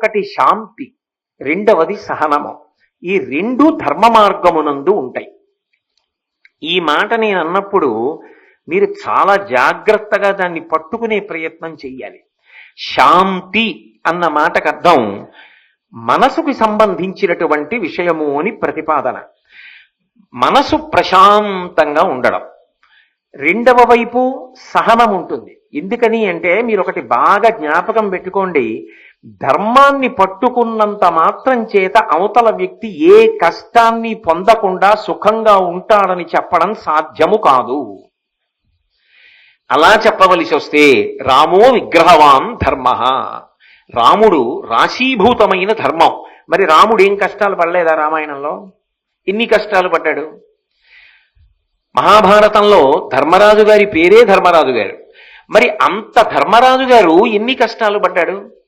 ఒకటి శాంతి రెండవది సహనము. ఈ రెండు ధర్మ మార్గమునందు ఉంటాయి. ఈ మాట నేను అన్నప్పుడు మీరు చాలా జాగ్రత్తగా దాన్ని పట్టుకునే ప్రయత్నం చెయ్యాలి. శాంతి అన్న మాటకు అర్థం మనసుకు సంబంధించినటువంటి విషయము అని ప్రతిపాదన. మనసు ప్రశాంతంగా ఉండడం. రెండవ వైపు సహనం ఉంటుంది ఎందుకని అంటే మీరు ఒకటి బాగా జ్ఞాపకం పెట్టుకోండి. ధర్మాన్ని పట్టుకున్నంత మాత్రం చేత అవతల వ్యక్తి ఏ కష్టాన్ని పొందకుండా సుఖంగా ఉంటాడని చెప్పడం సాధ్యము కాదు. అలా చెప్పవలసి వస్తే రామో విగ్రహవాన్ ధర్మ. రాముడు రాశీభూతమైన ధర్మం. మరి రాముడు ఏం కష్టాలు పడలేదా రామాయణంలో? ఎన్ని కష్టాలు పడ్డాడు? మహాభారతంలో ధర్మరాజు గారి పేరే ధర్మరాజు గారు మరి అంత ధర్మరాజు గారు ఎన్ని కష్టాలు పడ్డాడు?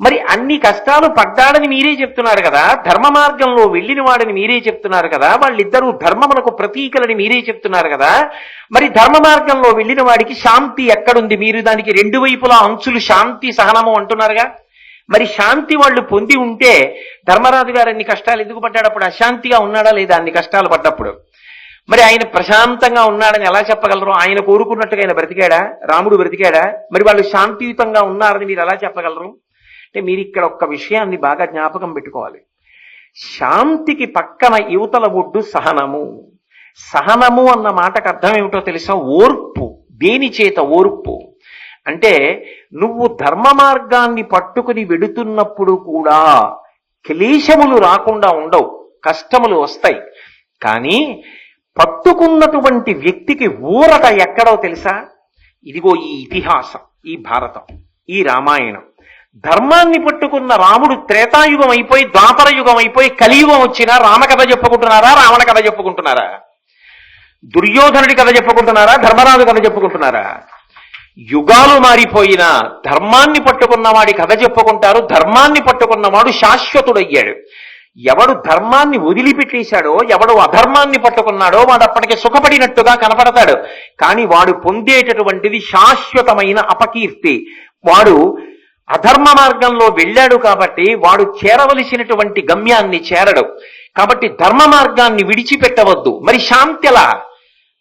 మరి అన్ని కష్టాలు పడ్డాడని మీరే చెప్తున్నారు కదా? ధర్మ మార్గంలో వెళ్ళిన వాడని మీరే చెప్తున్నారు కదా? వాళ్ళిద్దరూ ధర్మమునకు ప్రతీకలని మీరే చెప్తున్నారు కదా? మరి ధర్మ మార్గంలో వెళ్ళిన వాడికి శాంతి ఎక్కడుంది? మీరు దానికి రెండు వైపులా అంచులు శాంతి సహనము అంటున్నారుగా? మరి శాంతి వాళ్ళు పొంది ఉంటే ధర్మరాజు గారు అన్ని కష్టాలు ఎందుకు పడ్డాడు అప్పుడు? అశాంతిగా ఉన్నాడా లేదా అన్ని కష్టాలు పడ్డప్పుడు? మరి ఆయన ప్రశాంతంగా ఉన్నాడని ఎలా చెప్పగలరు? ఆయన కోరుకున్నట్టుగా ఆయన బ్రతికాడా? రాముడు బ్రతికాడా? మరి వాళ్ళు శాంతియుతంగా ఉన్నారని మీరు ఎలా చెప్పగలరు? అంటే మీరు ఇక్కడ ఒక్క విషయాన్ని బాగా జ్ఞాపకం పెట్టుకోవాలి. శాంతికి పక్కన యువతల ఒడ్డు సహనము. సహనము అన్న మాటకు అర్థం ఏమిటో తెలుసా? ఓర్పు. దేని చేత ఓర్పు? అంటే నువ్వు ధర్మ మార్గాన్ని పట్టుకుని వెడుతున్నప్పుడు కూడా క్లేశములు రాకుండా ఉండవు. కష్టములు వస్తాయి. కానీ పట్టుకున్నటువంటి వ్యక్తికి ఊరట ఎక్కడో తెలుసా? ఇదిగో ఈ ఇతిహాసం ఈ భారతం ఈ రామాయణం. ధర్మాన్ని పట్టుకున్న రాముడు త్రేతాయుగం అయిపోయి ద్వాపర యుగం అయిపోయి కలియుగం వచ్చినా రామకథ చెప్పుకుంటున్నారా రావణ కథ చెప్పుకుంటున్నారా? దుర్యోధనుడి కథ చెప్పుకుంటున్నారా ధర్మరాజు కథ చెప్పుకుంటున్నారా? యుగాలు మారిపోయినా ధర్మాన్ని పట్టుకున్నవాడి కథ చెప్పుకుంటారు ధర్మాన్ని పట్టుకున్నవాడు శాశ్వతుడయ్యాడు. ఎవడు ధర్మాన్ని వదిలిపెట్టేశాడో ఎవడు అధర్మాన్ని పట్టుకున్నాడో వాడు అప్పటికి సుఖపడినట్టుగా కనపడతాడు. కానీ వాడు పొందేటటువంటిది శాశ్వతమైన అపకీర్తి. వాడు అధర్మ మార్గంలో వెళ్ళాడు కాబట్టి వాడు చేరవలసినటువంటి గమ్యాన్ని చేరడు. కాబట్టి ధర్మ మార్గాన్ని విడిచిపెట్టవద్దు. మరి శాంతిలా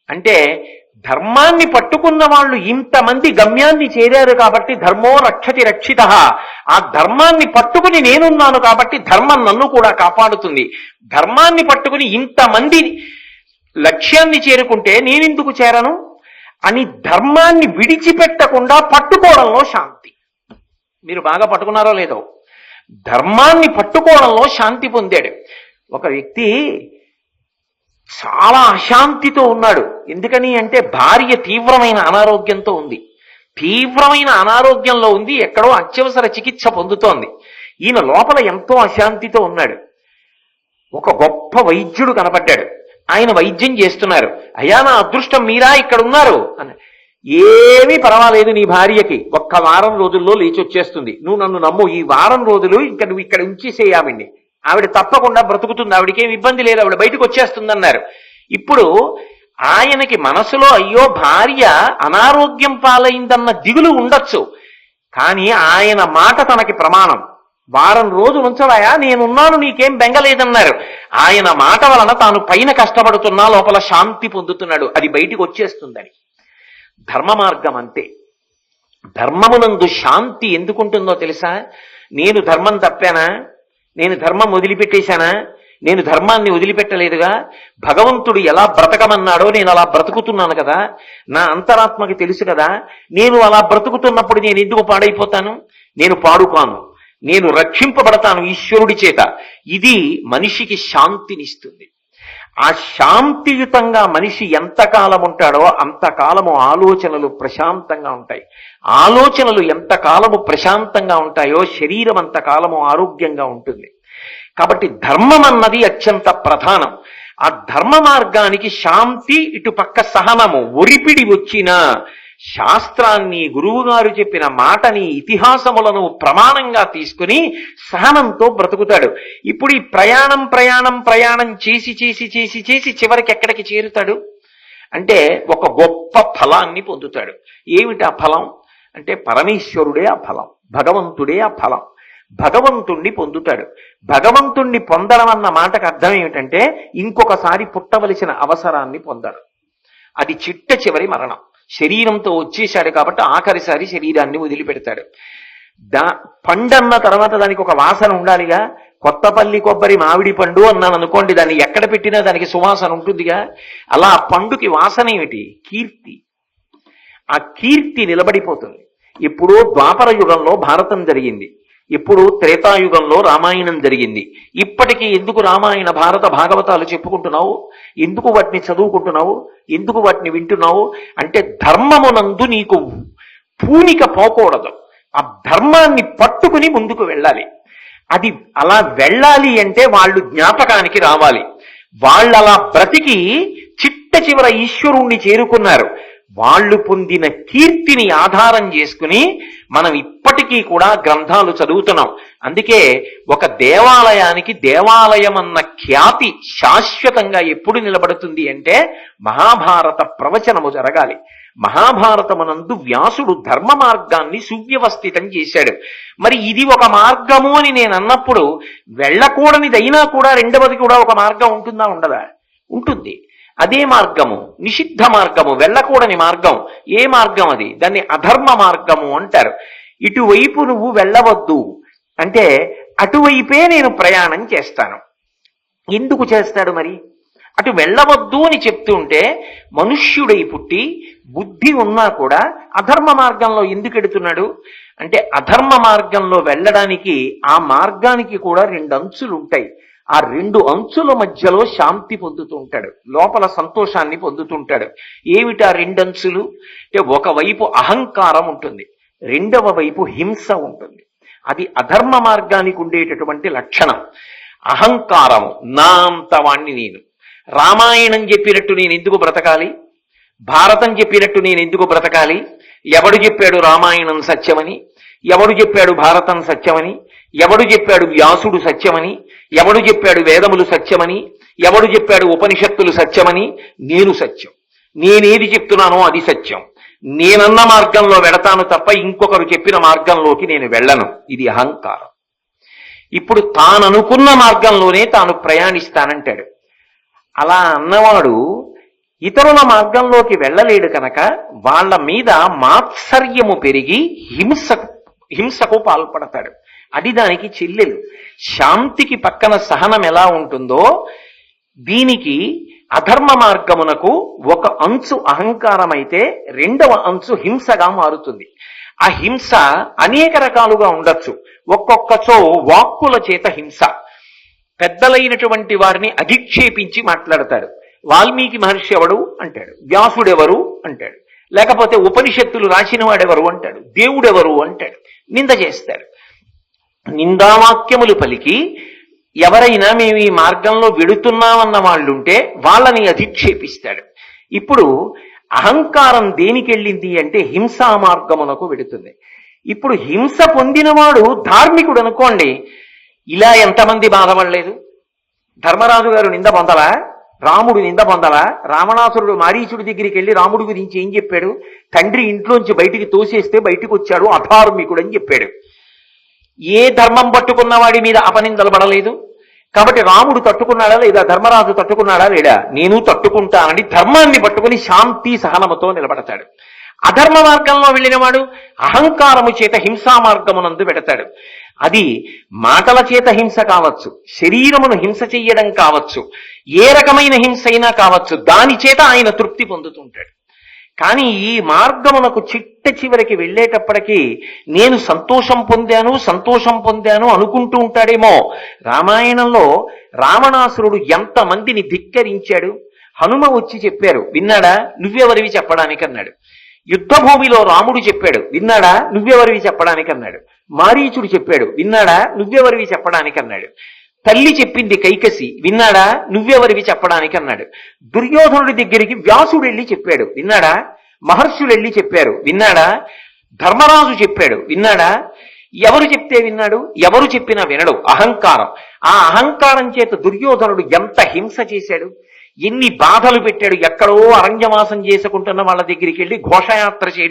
అంటే ధర్మాన్ని పట్టుకున్న వాళ్ళు ఇంతమంది గమ్యాన్ని చేరారు కాబట్టి ధర్మో రక్షతి రక్షిత. ఆ ధర్మాన్ని పట్టుకుని నేనున్నాను కాబట్టి ధర్మం నన్ను కూడా కాపాడుతుంది. ధర్మాన్ని పట్టుకుని ఇంతమంది లక్ష్యాన్ని చేరుకుంటే నేనెందుకు చేరను? అని ధర్మాన్ని విడిచిపెట్టకుండా పట్టుకోవడంలో శాంతి. మీరు బాగా పట్టుకున్నారో లేదో. ధర్మాన్ని పట్టుకోవడంలో శాంతి పొందాడు. ఒక వ్యక్తి చాలా అశాంతితో ఉన్నాడు. ఎందుకని అంటే భార్య తీవ్రమైన అనారోగ్యంతో ఉంది. తీవ్రమైన అనారోగ్యంలో ఉంది ఎక్కడో అత్యవసర చికిత్స పొందుతోంది. ఈయన లోపల ఎంతో అశాంతితో ఉన్నాడు. ఒక గొప్ప వైద్యుడు కనపడ్డాడు. ఆయన వైద్యం చేస్తున్నారు. అయ్యా నా అదృష్టం మీరా? ఇక్కడ ఉన్నారు అని ఏమీ పర్వాలేదు నీ భార్యకి. ఒక్క వారం రోజుల్లో లేచి వచ్చేస్తుంది నువ్వు నన్ను నమ్ము. ఈ వారం రోజులు ఇంకా నువ్వు ఇక్కడ ఉంచేసేయామండి ఆవిడ తప్పకుండా బ్రతుకుతుంది. ఆవిడకి ఏమి ఇబ్బంది లేదు. ఆవిడ బయటకు వచ్చేస్తుందన్నారు. ఇప్పుడు ఆయనకి మనసులో అయ్యో భార్య అనారోగ్యం పాలైందన్న దిగులు ఉండొచ్చు. కానీ ఆయన మాట తనకి ప్రమాణం. వారం రోజులు ఉంచడాయా నేనున్నాను నీకేం బెంగలేదన్నారు. ఆయన మాట వలన తాను పైన కష్టపడుతున్నా లోపల శాంతి పొందుతున్నాడు. అది బయటికి వచ్చేస్తుందని. ధర్మ మార్గం అంతే ధర్మమునందు శాంతి ఎందుకుంటుందో తెలుసా? నేను ధర్మం తప్పానా? నేను ధర్మం వదిలిపెట్టేశానా? నేను ధర్మాన్ని వదిలిపెట్టలేదుగా? భగవంతుడు ఎలా బ్రతకమన్నాడో నేను అలా బ్రతుకుతున్నాను కదా? నా అంతరాత్మకి తెలుసు కదా? నేను అలా బ్రతుకుతున్నప్పుడు నేను ఎందుకు పాడైపోతాను? నేను పాడుకాను. నేను రక్షింపబడతాను ఈశ్వరుడి చేత. ఇది మనిషికి శాంతినిస్తుంది. ఆ శాంతియుతంగా మనిషి ఎంతకాలం ఉంటాడో అంతకాలము ఆలోచనలు ప్రశాంతంగా ఉంటాయి. ఆలోచనలు ఎంతకాలము ప్రశాంతంగా ఉంటాయో శరీరం అంతకాలము ఆరోగ్యంగా ఉంటుంది. కాబట్టి ధర్మం అన్నది అత్యంత ప్రధానం. ఆ ధర్మ మార్గానికి శాంతి ఇటు పక్క సహనము. ఒరిపిడి వచ్చిన శాస్త్రాన్ని గురువుగారు చెప్పిన మాటని ఇతిహాసములను ప్రమాణంగా తీసుకుని సహనంతో బ్రతుకుతాడు. ఇప్పుడు ఈ ప్రయాణం ప్రయాణం ప్రయాణం చేసి చేసి చేసి చేసి చివరికి ఎక్కడికి చేరుతాడు? అంటే ఒక గొప్ప ఫలాన్ని పొందుతాడు. ఏమిటి ఆ ఫలం? అంటే పరమేశ్వరుడే ఆ ఫలం భగవంతుడే ఆ ఫలం. భగవంతుణ్ణి పొందుతాడు. భగవంతుణ్ణి పొందడం అన్న మాటకు అర్థం ఏమిటంటే ఇంకొకసారి పుట్టవలసిన అవసరాన్ని పొందడు. అది చిట్ట చివరి మరణం. శరీరంతో వచ్చేశాడు కాబట్టి ఆఖరిసారి శరీరాన్ని వదిలిపెడతాడు. దా పండన్న తర్వాత దానికి ఒక వాసన ఉండాలిగా. కొత్తపల్లి కొబ్బరి మామిడి పండు అన్నాను అనుకోండి దాన్ని ఎక్కడ పెట్టినా దానికి సువాసన ఉంటుందిగా. అలా ఆ పండుకి వాసన ఏమిటి? కీర్తి. ఆ కీర్తి నిలబడిపోతుంది. ఎప్పుడో ద్వాపర యుగంలో భారతం జరిగింది. ఇప్పుడు త్రేతాయుగంలో రామాయణం జరిగింది. ఇప్పటికీ ఎందుకు రామాయణ భారత భాగవతాలు చెప్పుకుంటున్నావు? ఎందుకు వాటిని చదువుకుంటున్నావు? ఎందుకు వాటిని వింటున్నావు? అంటే ధర్మమునందు నీకు పూనిక పోకూడదు. ఆ ధర్మాన్ని పట్టుకుని ముందుకు వెళ్ళాలి. అది అలా వెళ్ళాలి అంటే వాళ్ళు జ్ఞాపకానికి రావాలి. వాళ్ళు అలా బ్రతికి చిట్ట చివర ఈశ్వరుణ్ణి చేరుకున్నారు. వాళ్ళు పొందిన కీర్తిని ఆధారం చేసుకుని మనం ఇప్పటికీ కూడా గ్రంథాలు చదువుతున్నాం. అందుకే ఒక దేవాలయానికి దేవాలయం అన్న ఖ్యాతి శాశ్వతంగా ఎప్పుడు నిలబడుతుంది అంటే మహాభారత ప్రవచనము జరగాలి. మహాభారతమునందు వ్యాసుడు ధర్మ మార్గాన్ని సువ్యవస్థితం చేశాడు. మరి ఇది ఒక మార్గము అని నేను అన్నప్పుడు వెళ్ళకూడనిదైనా కూడా రెండవది కూడా ఒక మార్గం ఉంటుందా ఉండదా? ఉంటుంది. అదే మార్గము నిషిద్ధ మార్గము వెళ్ళకూడని మార్గం. ఏ మార్గం అది? దాన్ని అధర్మ మార్గము అంటారు. ఇటువైపు నువ్వు వెళ్ళవద్దు. అంటే అటువైపే నేను ప్రయాణం చేస్తాను. ఎందుకు చేస్తాడు మరి? అటు వెళ్ళవద్దు అని చెప్తుంటే మనుష్యుడై పుట్టి బుద్ధి ఉన్నా కూడా అధర్మ మార్గంలో ఎందుకు ఎడుతున్నాడు? అంటే అధర్మ మార్గంలో వెళ్ళడానికి ఆ మార్గానికి కూడా రెండు అంచులు ఉంటాయి ఆ రెండు అంచుల మధ్యలో శాంతి పొందుతూ ఉంటాడు. లోపల సంతోషాన్ని పొందుతుంటాడు. ఏమిటి ఆ రెండు అంచులు అంటే ఒకవైపు అహంకారం ఉంటుంది. రెండవ వైపు హింస ఉంటుంది. అది అధర్మ మార్గానికి ఉండేటటువంటి లక్షణం. అహంకారము నా నేను. రామాయణం చెప్పినట్టు నేను ఎందుకు బ్రతకాలి? భారతం చెప్పినట్టు నేను ఎందుకు బ్రతకాలి? ఎవడు చెప్పాడు రామాయణం సత్యమని? ఎవడు చెప్పాడు భారతం సత్యమని? ఎవడు చెప్పాడు వ్యాసుడు సత్యమని? ఎవడు చెప్పాడు వేదములు సత్యమని? ఎవడు చెప్పాడు ఉపనిషత్తులు సత్యమని? నేను సత్యం. నేనేది చెప్తున్నానో అది సత్యం. నేనన్న మార్గంలో వెడతాను తప్ప ఇంకొకరు చెప్పిన మార్గంలోకి నేను వెళ్ళను. ఇది అహంకారం. ఇప్పుడు తాననుకున్న మార్గంలోనే తాను ప్రయాణిస్తానంటాడు. అలా అన్నవాడు ఇతరుల మార్గంలోకి వెళ్ళలేడు కనుక వాళ్ళ మీద మాత్సర్యము పెరిగి హింస హింసకు పాల్పడతాడు. అది దానికి చెల్లెలు. శాంతికి పక్కన సహనం ఎలా ఉంటుందో దీనికి అధర్మ మార్గమునకు ఒక అంచు అహంకారమైతే రెండవ అంచు హింసగా మారుతుంది. ఆ హింస అనేక రకాలుగా ఉండొచ్చు. ఒక్కొక్కచో వాక్కుల చేత హింస. పెద్దలైనటువంటి వారిని అధిక్షేపించి మాట్లాడతాడు. వాల్మీకి మహర్షి ఎవడు? అంటాడు. వ్యాసుడెవరు? అంటాడు. లేకపోతే ఉపనిషత్తులు రాసిన వాడెవరు అంటాడు. దేవుడెవరు? అంటాడు. నింద చేస్తాడు. నిందావాక్యములు పలికి ఎవరైనా మేము ఈ మార్గంలో వెడుతున్నామన్న వాళ్ళుంటే వాళ్ళని అధిక్షేపిస్తాడు ఇప్పుడు అహంకారం దేనికెళ్ళింది అంటే హింసా మార్గమునకు వెడుతుంది. ఇప్పుడు హింస పొందినవాడు ధార్మికుడు అనుకోండి ఇలా ఎంతమంది బాధపడలేదు? ధర్మరాజు గారు నింద పొందలా? రాముడు నింద పొందలా? రావణాసురుడు మారీచుడి దగ్గరికి వెళ్ళి రాముడి గురించి ఏం చెప్పాడు? తండ్రి ఇంట్లోంచి బయటికి తోసేస్తే బయటికి వచ్చాడు అధార్మికుడు అని చెప్పాడు. ఏ ధర్మం పట్టుకున్న వాడి మీద అపనిందలు పడలేదు? కాబట్టి రాముడు తట్టుకున్నాడా లేదా ధర్మరాజు తట్టుకున్నాడా లేడా? నేను తట్టుకుంటానని ధర్మాన్ని పట్టుకుని శాంతి సహనముతో నిలబడతాడు. అధర్మ మార్గంలో వెళ్ళినవాడు అహంకారము చేత హింసా మార్గమునందు పెడతాడు అది మాటల చేత హింస కావచ్చు శరీరమును హింస చెయ్యడం కావచ్చు ఏ రకమైన హింస అయినా కావచ్చు దాని చేత ఆయన తృప్తి పొందుతుంటాడు. కానీ ఈ మార్గమునకు చిట్ట చివరికి వెళ్ళేటప్పటికీ నేను సంతోషం పొందాను సంతోషం పొందాను అనుకుంటూ ఉంటాడేమో. రామాయణంలో రావణాసురుడు ఎంతమందిని ధిక్కరించాడు? హనుమ వచ్చి చెప్పారు విన్నాడా? నువ్వెవరివి చెప్పడానికి అన్నాడు యుద్ధ భూమిలో రాముడు చెప్పాడు విన్నాడా? నువ్వెవరివి చెప్పడానికి అన్నాడు మారీచుడు చెప్పాడు విన్నాడా? నువ్వెవరివి చెప్పడానికి అన్నాడు తల్లి చెప్పింది కైకసి విన్నాడా? నువ్వెవరివి చెప్పడానికి అన్నాడు. దుర్యోధనుడి దగ్గరికి వ్యాసుడు వెళ్ళి చెప్పాడు. విన్నాడా? మహర్షులు వెళ్ళి చెప్పారు. విన్నాడా? ధర్మరాజు చెప్పాడు. విన్నాడా? ఎవరు చెప్తే విన్నాడు? ఎవరు చెప్పినా వినడు. అహంకారం. ఆ అహంకారం చేత దుర్యోధనుడు ఎంత హింస చేశాడు? ఎన్ని బాధలు పెట్టాడు? ఎక్కడో అరణ్యవాసం చేసుకుంటున్న వాళ్ళ దగ్గరికి వెళ్ళి ఘోషయాత్ర చేయడం